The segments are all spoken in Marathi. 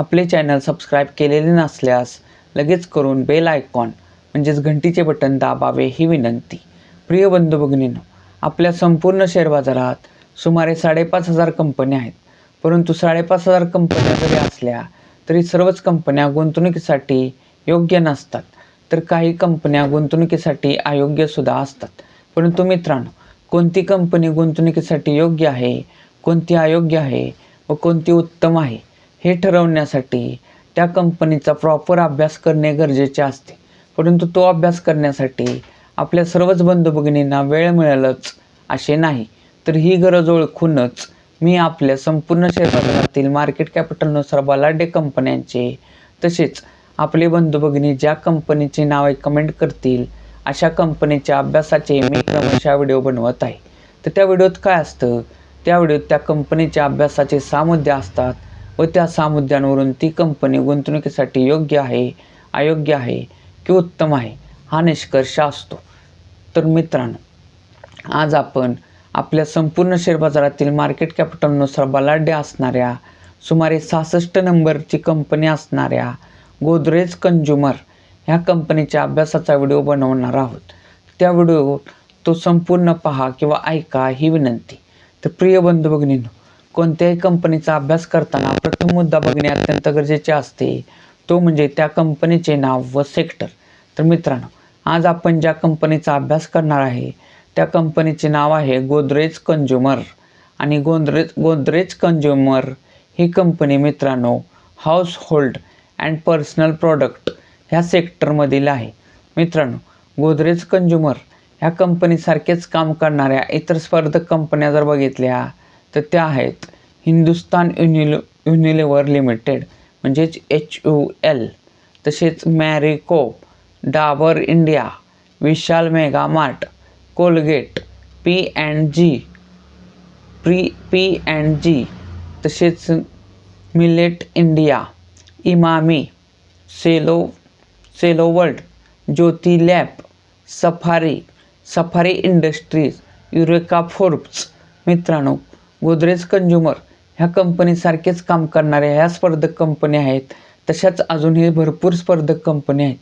आपले चॅनल सबस्क्राईब केलेले नसल्यास लगेच करून बेल आयकॉन म्हणजेच घंटीचे बटन दाबावे ही विनंती. प्रिय बंधू भगिनींनो आपल्या संपूर्ण शेअर बाजारात सुमारे साडेपाच हजार कंपन्या आहेत. परंतु साडेपाच हजार कंपन्या जरी असल्या तरी सर्वच कंपन्या गुंतवणुकीसाठी योग्य नसतात. तर काही कंपन्या गुंतवणुकीसाठी अयोग्यसुद्धा असतात. परंतु मित्रांनो कोणती कंपनी गुंतवणुकीसाठी योग्य आहे कोणती अयोग्य आहे व कोणती उत्तम आहे? हे ठरवण्यासाठी त्या कंपनीचा प्रॉपर अभ्यास करणे गरजेचे असते. परंतु तो अभ्यास करण्यासाठी आपल्या सर्वच बंधू भगिनींना वेळ मिळेलच असे नाही. तर ही गरज ओळखूनच मी आपल्या संपूर्ण शेअर बाजारातील मार्केट कॅपिटलनुसार बलाढ्य कंपन्यांचे तसेच आपले बंधू भगिनी ज्या कंपनीचे नावे कमेंट करतील अशा कंपनीच्या अभ्यासाचे मी क्रमशः व्हिडिओ बनवत आहे. तर त्या व्हिडिओत काय असतं? त्या व्हिडिओत त्या कंपनीच्या अभ्यासाचे सहा मुद्दे असतात. व त्या सहा मुद्द्यांवरून ती कंपनी गुंतवणुकीसाठी योग्य आहे अयोग्य आहे की उत्तम आहे हा निष्कर्ष असतो. तर मित्रांनो आज आपण आपल्या संपूर्ण शेअर बाजारातील मार्केट कॅपिटलनुसार बलाढ्य असणाऱ्या सुमारे सहासष्ट नंबरची कंपनी असणाऱ्या गोदरेज कंझ्युमर ह्या कंपनीच्या अभ्यासाचा व्हिडिओ बनवणार आहोत. त्या व्हिडिओ तो संपूर्ण पहा किंवा ऐका ही विनंती. तर प्रिय बंधू भगिनींनो कोणत्याही कंपनीचा अभ्यास करताना प्रथम मुद्दा बघणे अत्यंत गरजेचे असते. तो म्हणजे त्या कंपनीचे नाव व सेक्टर. तर मित्रांनो आज आपण ज्या कंपनीचा अभ्यास करणार आहे त्या कंपनीचे नाव आहे गोदरेज कंझ्युमर. आणि गोदरेज गोदरेज कंझ्युमर ही कंपनी मित्रांनो household and personal product ह्या सेक्टरमधील आहे. मित्रांनो गोदरेज कंझ्युमर ह्या कंपनीसारखेच काम करणाऱ्या इतर स्पर्धक कंपन्या जर बघितल्या तर त्या आहेत हिंदुस्तान युनिल युनिलिव्हर लिमिटेड म्हणजेच एच यू एल तसेच Marico Dabur India Vishal Mega Mart Colgate P and G pre P and G तसेच millet India Emami Cello Cello World Jyothy Lab Safari Safari Industries Eureka Forbes. मित्रांनो गोदरेज कंझ्युमर ह्या कंपनीसारखेच काम करणाऱ्या ह्या स्पर्धक कंपन्या आहेत. तशाच अजूनही भरपूर स्पर्धक कंपनी आहेत.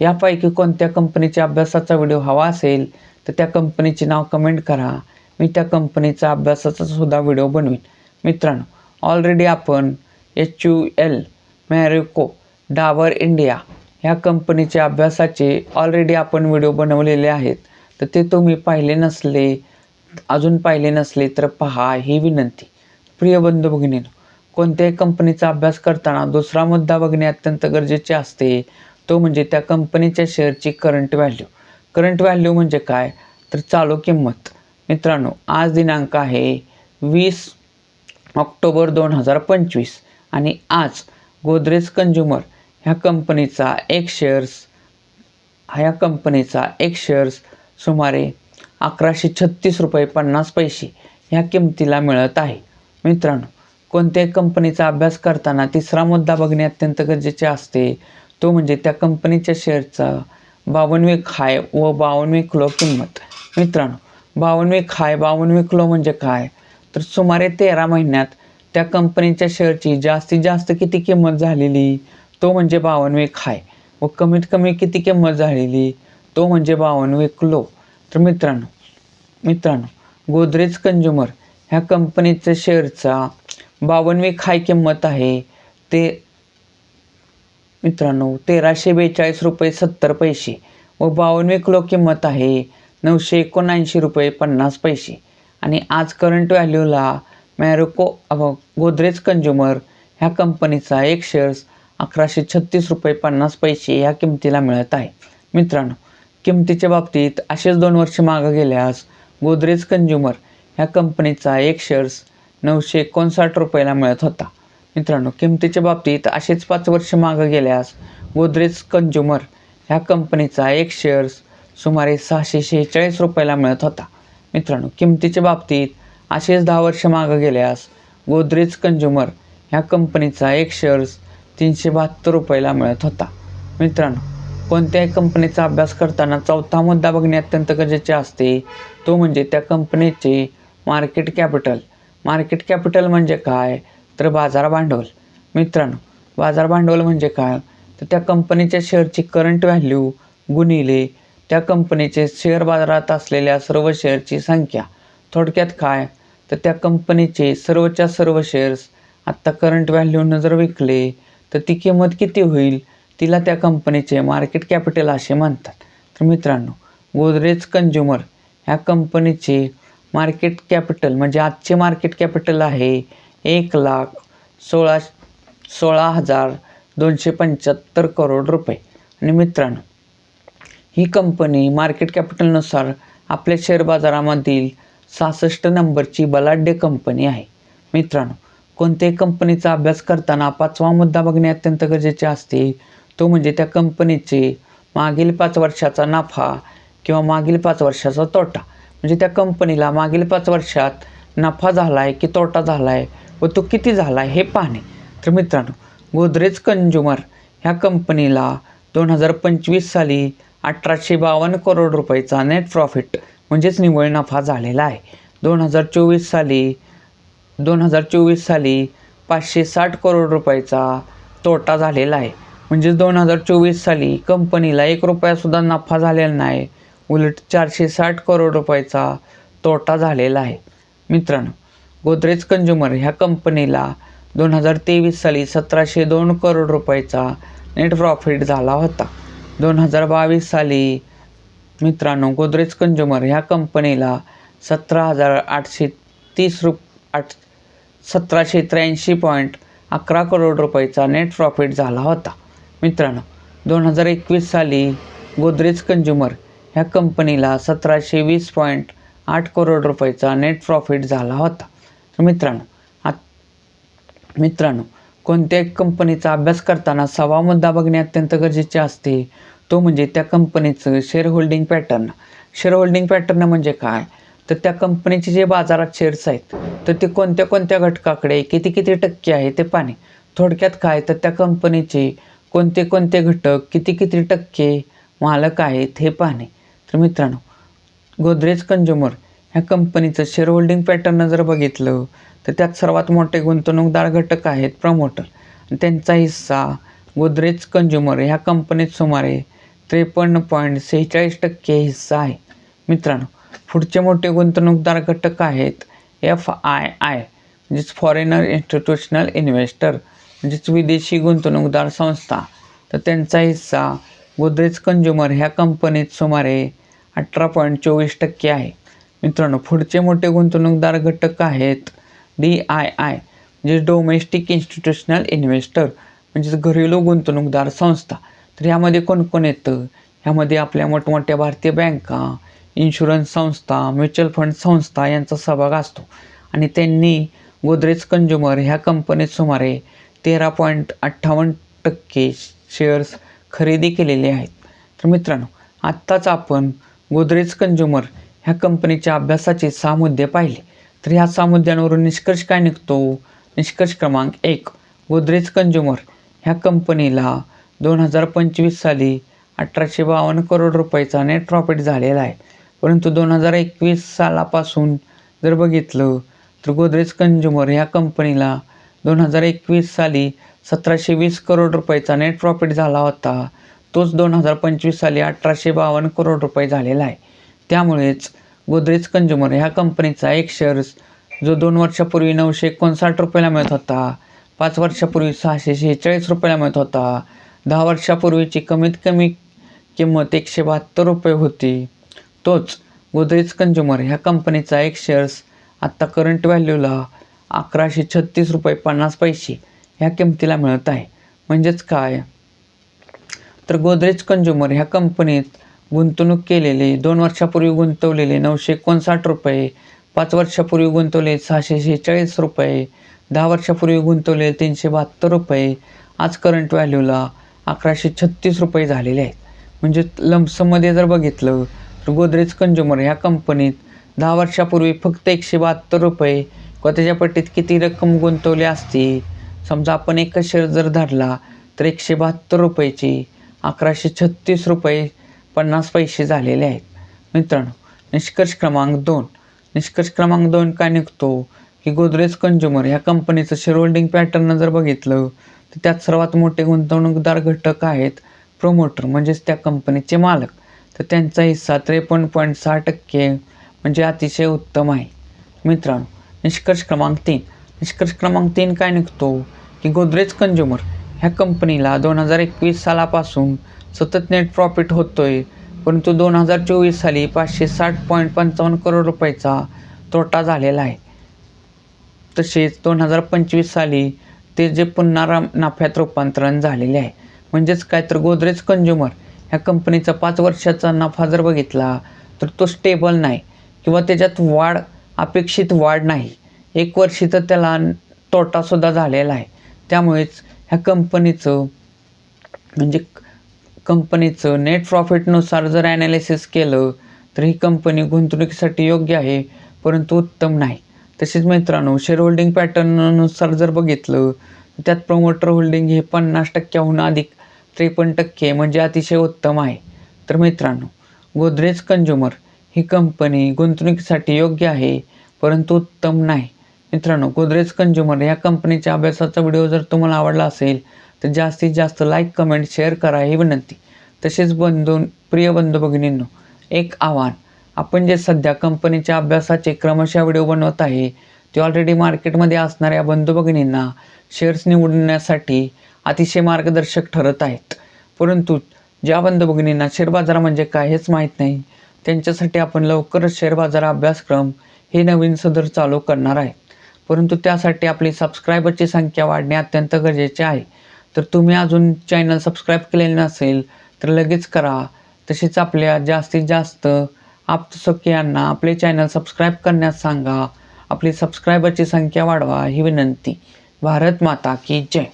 यापैकी कोणत्या कंपनीच्या अभ्यासाचा व्हिडिओ हवा असेल तर त्या कंपनीचे नाव कमेंट करा. मी त्या कंपनीचा अभ्यासाचा सुद्धा व्हिडिओ बनवीन. मित्रांनो ऑलरेडी आपण H U L Marico Dabur India ह्या कंपनीच्या अभ्यासाचे ऑलरेडी आपण व्हिडिओ बनवलेले आहेत. तर ते तुम्ही पाहिले नसले अजून पाहिले नसले तर पहा ही विनंती. प्रिय बंधू भगिनीनो कोणत्याही कंपनीचा अभ्यास करताना दुसरा मुद्दा बघणे अत्यंत गरजेचे असते. तो म्हणजे त्या कंपनीच्या शेअरची करंट व्हॅल्यू करंट व्हॅल्यू म्हणजे काय? तर चालू किंमत. मित्रांनो आज दिनांक आहे वीस ऑक्टोबर दोन हजार पंचवीस आणि आज गोदरेज कंझ्युमर ह्या कंपनीचा एक शेअर्स ह्या कंपनीचा एक शेअर्स सुमारे अकराशे छत्तीस रुपये पन्नास पैसे ह्या किमतीला मिळत आहे. मित्रांनो कोणत्याही कंपनीचा अभ्यास करताना तिसरा मुद्दा बघणे अत्यंत गरजेचे असते. तो म्हणजे त्या कंपनीच्या शेअरचा बावनवे खाय व बावनवे किलो किंमत. मित्रांनो बावनवे खाय बावनवे किलो म्हणजे काय? तर सुमारे तेरा महिन्यात त्या कंपनीच्या शेअरची जास्तीत जास्त किती किंमत झालेली? तो म्हणजे बावनवे खाय व कमीत कमी किती किंमत झालेली? तो म्हणजे बावनवे किलो. तर मित्रांनो मित्रांनो गोदरेज कंझ्युमर ह्या कंपनीच्या शेअरचा बावनवी खाय किंमत आहे. ते मित्रांनो तेराशे बेचाळीस रुपये सत्तर पैसे व बावनवे किलो किंमत आहे नऊशे एकोणऐंशी रुपये पन्नास पैसे. आणि आज करंट व्हॅल्यूला मॅरोको गोदरेज कंज्युमर ह्या कंपनीचा एक शेअर्स अकराशे छत्तीस रुपये पन्नास पैसे ह्या किमतीला मिळत आहे. मित्रांनो किमतीच्या बाबतीत असेच दोन वर्ष मागं गेल्यास गोदरेज कंज्युमर ह्या कंपनीचा एक शेअर्स नऊशे एकोणसाठ रुपयाला मिळत होता. मित्रांनो किमतीच्या बाबतीत असेच पाच वर्ष मागं गेल्यास गोदरेज कंज्युमर ह्या कंपनीचा एक शेअर्स सुमारे सहाशे शेहेचाळीस रुपयाला मिळत होता. मित्रांनो किमतीच्या बाबतीत असेच दहा वर्ष मागं गेल्यास गोदरेज कंज्युमर ह्या कंपनीचा एक शेअर्स तीनशे बहात्तर रुपयाला मिळत होता. मित्रांनो कोणत्याही कंपनीचा अभ्यास करताना चौथा मुद्दा बघणे अत्यंत गरजेचे असते. तो म्हणजे त्या कंपनीचे मार्केट कॅपिटल मार्केट कॅपिटल म्हणजे काय? तर बाजार भांडवल. मित्रांनो बाजार भांडवल म्हणजे काय? तर त्या कंपनीच्या शेअरची करंट व्हॅल्यू गुणिले त्या कंपनीचे शेअर बाजारात असलेल्या सर्व शेअरची संख्या. थोडक्यात काय? तर त्या कंपनीचे सर्वच्या सर्व शेअर्स आत्ता करंट व्हॅल्यूनं जर विकले तर ती किंमत किती होईल? तिला त्या कंपनीचे मार्केट कॅपिटल असे म्हणतात. तर मित्रांनो गोदरेज कंझ्युमर ह्या कंपनीचे मार्केट कॅपिटल म्हणजे आजचे मार्केट कॅपिटल आहे एक लाख सोळा सोळा हजार दोनशे पंच्याहत्तर करोड रुपये. आणि मित्रांनो ही कंपनी मार्केट कॅपिटलनुसार आपल्या शेअर बाजारामधील सहासष्ट नंबरची बलाढ्य कंपनी आहे. मित्रांनो कोणत्याही कंपनीचा अभ्यास करताना पाचवा मुद्दा बघणे अत्यंत गरजेचे असते. तो म्हणजे त्या कंपनीचे मागील पाच वर्षाचा नफा किंवा मागील पाच वर्षाचा तोटा. म्हणजे त्या कंपनीला मागील पाच वर्षात नफा झाला आहे की तोटा झाला आहे व तो किती झाला आहे हे पाहणे. तर मित्रांनो गोदरेज कंझ्युमर ह्या कंपनीला दोन हजार पंचवीस साली अठराशे बावन्न करोड रुपयाचा नेट प्रॉफिट म्हणजेच निव्वळ नफा झालेला आहे. दोन हजार चोवीस साली दोन हजार चोवीस साली पाचशे साठ करोड रुपयाचा तोटा झालेला आहे. म्हणजेच दोन हजार चोवीस साली कंपनीला एक रुपयासुद्धा नफा झालेला नाही. उलट चारशे साठ करोड रुपयाचा तोटा झालेला आहे. मित्रांनो गोदरेज कंझ्युमर ह्या कंपनीला दोन हजार तेवीस साली सतराशे दोन करोड रुपयाचा नेट प्रॉफिट झाला होता. दोन हजार बावीस साली मित्रांनो गोदरेज कंझ्युमर ह्या कंपनीला सतरा हजार आठशे तीस रुप आठ सतराशे त्र्याऐंशी पॉईंट अकरा करोड रुपयाचा नेट प्रॉफिट झाला होता. मित्रांनो दोन हजार एकवीस साली गोदरेज कंझ्युमर ह्या कंपनीला सतराशे वीस पॉईंट आठ करोड रुपयाचा नेट प्रॉफिट झाला होता. तर मित्रांनो आत मित्रांनो कोणत्याही कंपनीचा अभ्यास करताना सवा मुद्दा बघणे अत्यंत गरजेचे असते? तो म्हणजे त्या कंपनीचं shareholding pattern shareholding pattern म्हणजे काय? तर त्या कंपनीचे जे बाजारात शेअर्स आहेत तर ते कोणत्या कोणत्या घटकाकडे किती किती टक्के आहे ते पाणी थोडक्यात काय? तर त्या कंपनीची कोणते कोणते घटक किती किती टक्के मालक आहेत हे पाहणे. तर मित्रांनो गोदरेज कंझ्युमर ह्या कंपनीचं शेअर होल्डिंग पॅटर्न जर बघितलं तर त्यात सर्वात मोठे गुंतवणूकदार घटक आहेत प्रमोटर त्यांचा हिस्सा गोदरेज कंझ्युमर ह्या कंपनीत सुमारे त्रेपन्न पॉईंट सेहेचाळीस टक्के हिस्सा आहे. मित्रांनो पुढचे मोठे गुंतवणूकदार घटक आहेत एफ आय आय म्हणजेच फॉरेनर इन्स्टिट्यूशनल इन्व्हेस्टर म्हणजेच विदेशी गुंतवणूकदार संस्था. तर त्यांचा हिस्सा गोदरेज कंज्युमर ह्या कंपनीत सुमारे अठरा पॉईंट चोवीस टक्के आहे. मित्रांनो पुढचे मोठे गुंतवणूकदार घटक आहेत डी आय आय म्हणजे डोमेस्टिक इन्स्टिट्यूशनल इन्व्हेस्टर म्हणजेच घरेलू गुंतवणूकदार संस्था. तर ह्यामध्ये कोण कोण येतं? ह्यामध्ये आपल्या मोठमोठ्या भारतीय बँका इन्शुरन्स संस्था म्युच्युअल फंड संस्था यांचा सहभाग असतो. आणि त्यांनी गोदरेज कंज्युमर ह्या कंपनीत सुमारे तेरा पॉईंट अठ्ठावन्न टक्के शेअर्स खरेदी केलेले आहेत. तर मित्रांनो आत्ताच आपण गोदरेज कंझ्युमर ह्या कंपनीच्या अभ्यासाचे सहा मुद्दे पाहिले. तर ह्या सहा मुद्द्यांवरून निष्कर्ष काय निघतो? निष्कर्ष क्रमांक एक गोदरेज कंझ्युमर ह्या कंपनीला दोन हजार पंचवीस साली अठराशे बावन्न करोड रुपयाचा नेट प्रॉफिट झालेला आहे. परंतु दोन हजार एकवीस सालापासून जर बघितलं तर गोदरेज कंझ्युमर ह्या कंपनीला दोन हजार एकवीस साली सतराशे वीस करोड रुपयाचा नेट प्रॉफिट झाला होता. तोच दोन हजार पंचवीस साली अठराशे बावन्न करोड रुपये झालेला आहे. त्यामुळेच गोदरेज कंझ्युमर ह्या कंपनीचा एक शेअर्स जो दोन वर्षापूर्वी नऊशे एकोणसाठ रुपयाला मिळत होता पाच वर्षापूर्वी सहाशे शेहेचाळीस रुपयाला मिळत होता. दहा वर्षापूर्वीची कमीत कमी किंमत एकशे बहात्तर रुपये होती. तोच गोदरेज कंझ्युमर ह्या कंपनीचा एक शेअर्स आत्ता करंट व्हॅल्यूला अकराशे छत्तीस रुपये पन्नास पैसे ह्या किमतीला मिळत आहे. म्हणजेच काय? तर गोदरेज कंझ्युमर ह्या कंपनीत गुंतवणूक केलेले दोन वर्षापूर्वी गुंतवलेले नऊशे एकोणसाठ रुपये पाच वर्षापूर्वी गुंतवले सहाशे शेहेचाळीस रुपये दहा वर्षापूर्वी गुंतवलेले तीनशे बहात्तर रुपये आज करंट व्हॅल्यूला अकराशे छत्तीस रुपये झालेले आहेत. म्हणजे लमसममध्ये जर बघितलं तर गोदरेज कंझ्युमर ह्या कंपनीत दहा वर्षापूर्वी फक्त एकशे बहात्तर रुपये त्याच्या पट्टीत किती रक्कम गुंतवली असती? समजा आपण एकच शेअर जर धरला तर एकशे बहात्तर रुपयाची अकराशे छत्तीस रुपये पन्नास पैसे झालेले आहेत. मित्रांनो निष्कर्ष क्रमांक दोन. निष्कर्ष क्रमांक दोन काय निघतो? की गोदरेज कंझ्युमर ह्या कंपनीचं शेअर होल्डिंग पॅटर्न जर बघितलं तर त्यात सर्वात मोठे गुंतवणूकदार घटक आहेत प्रोमोटर म्हणजेच त्या कंपनीचे मालक. तर त्यांचा हिस्सा त्रेपन्न पॉईंट सहा टक्के म्हणजे अतिशय उत्तम आहे. मित्रांनो निष्कर्ष क्रमांक तीन. निष्कर्ष क्रमांक तीन काय निघतो? की गोदरेज कंझ्युमर ह्या कंपनीला दोन हजार एकवीस सालापासून सतत नेट प्रॉफिट होतोय. परंतु दोन हजार चोवीस साली पाचशे साठ पॉईंट पंचावन्न करोड रुपयाचा तोटा झालेला आहे. तसेच दोन हजार पंचवीस साली ते जे पुन्हा रा- नफ्यात रूपांतरण झालेले आहे. म्हणजेच काय तर गोदरेज कंझ्युमर ह्या कंपनीचा पाच वर्षाचा नफा जर बघितला तर तो स्टेबल नाही. किंवा त्याच्यात वाढ अपेक्षित वाढ नाही. एक वर्षी तर त्याला तोटासुद्धा झालेला आहे. त्यामुळेच ह्या कंपनीचं म्हणजे कंपनीचं नेट प्रॉफिटनुसार जर ॲनालिसिस केलं तर ही कंपनी गुंतवणुकीसाठी योग्य आहे परंतु उत्तम नाही. तसेच मित्रांनो शेअर होल्डिंग पॅटर्ननुसार जर बघितलं त्यात प्रमोटर होल्डिंग हे पन्नास टक्क्याहून अधिक त्रेपन्न टक्के म्हणजे अतिशय उत्तम आहे. तर मित्रांनो गोदरेज कंझ्युमर ही कंपनी गुंतवणुकीसाठी योग्य आहे परंतु उत्तम नाही. मित्रांनो गोदरेज कंज्युमर या कंपनीच्या अभ्यासाचा व्हिडिओ जर तुम्हाला आवडला असेल तर जास्तीत जास्त लाईक कमेंट शेअर करा ही विनंती. तसेच बंधू प्रिय बंधू भगिनींनो एक आव्हान. आपण जे सध्या कंपनीच्या अभ्यासाचे क्रमशः व्हिडिओ बनवत आहे ते ऑलरेडी मार्केटमध्ये असणाऱ्या बंधू भगिनींना शेअर्स निवडण्यासाठी अतिशय मार्गदर्शक ठरत आहेत. परंतु ज्या बंधू भगिनींना शेअर बाजार म्हणजे काय हेच माहीत नाही. त्यांच्यासाठी आपण लवकरच शेअर बाजार अभ्यासक्रम हे नवीन सदर चालू करणार आहे. परंतु त्यासाठी आपली सबस्क्रायबरची संख्या वाढणे अत्यंत गरजेचे आहे. तर तुम्ही अजून चॅनल सबस्क्राईब केलेले नसेल तर लगेच करा. तसेच आपल्या जास्तीत जास्त आप्तसखियांना आपले चॅनल सबस्क्राईब करण्यास सांगा. आपली सबस्क्रायबरची संख्या वाढवा ही विनंती. भारत माता की जय.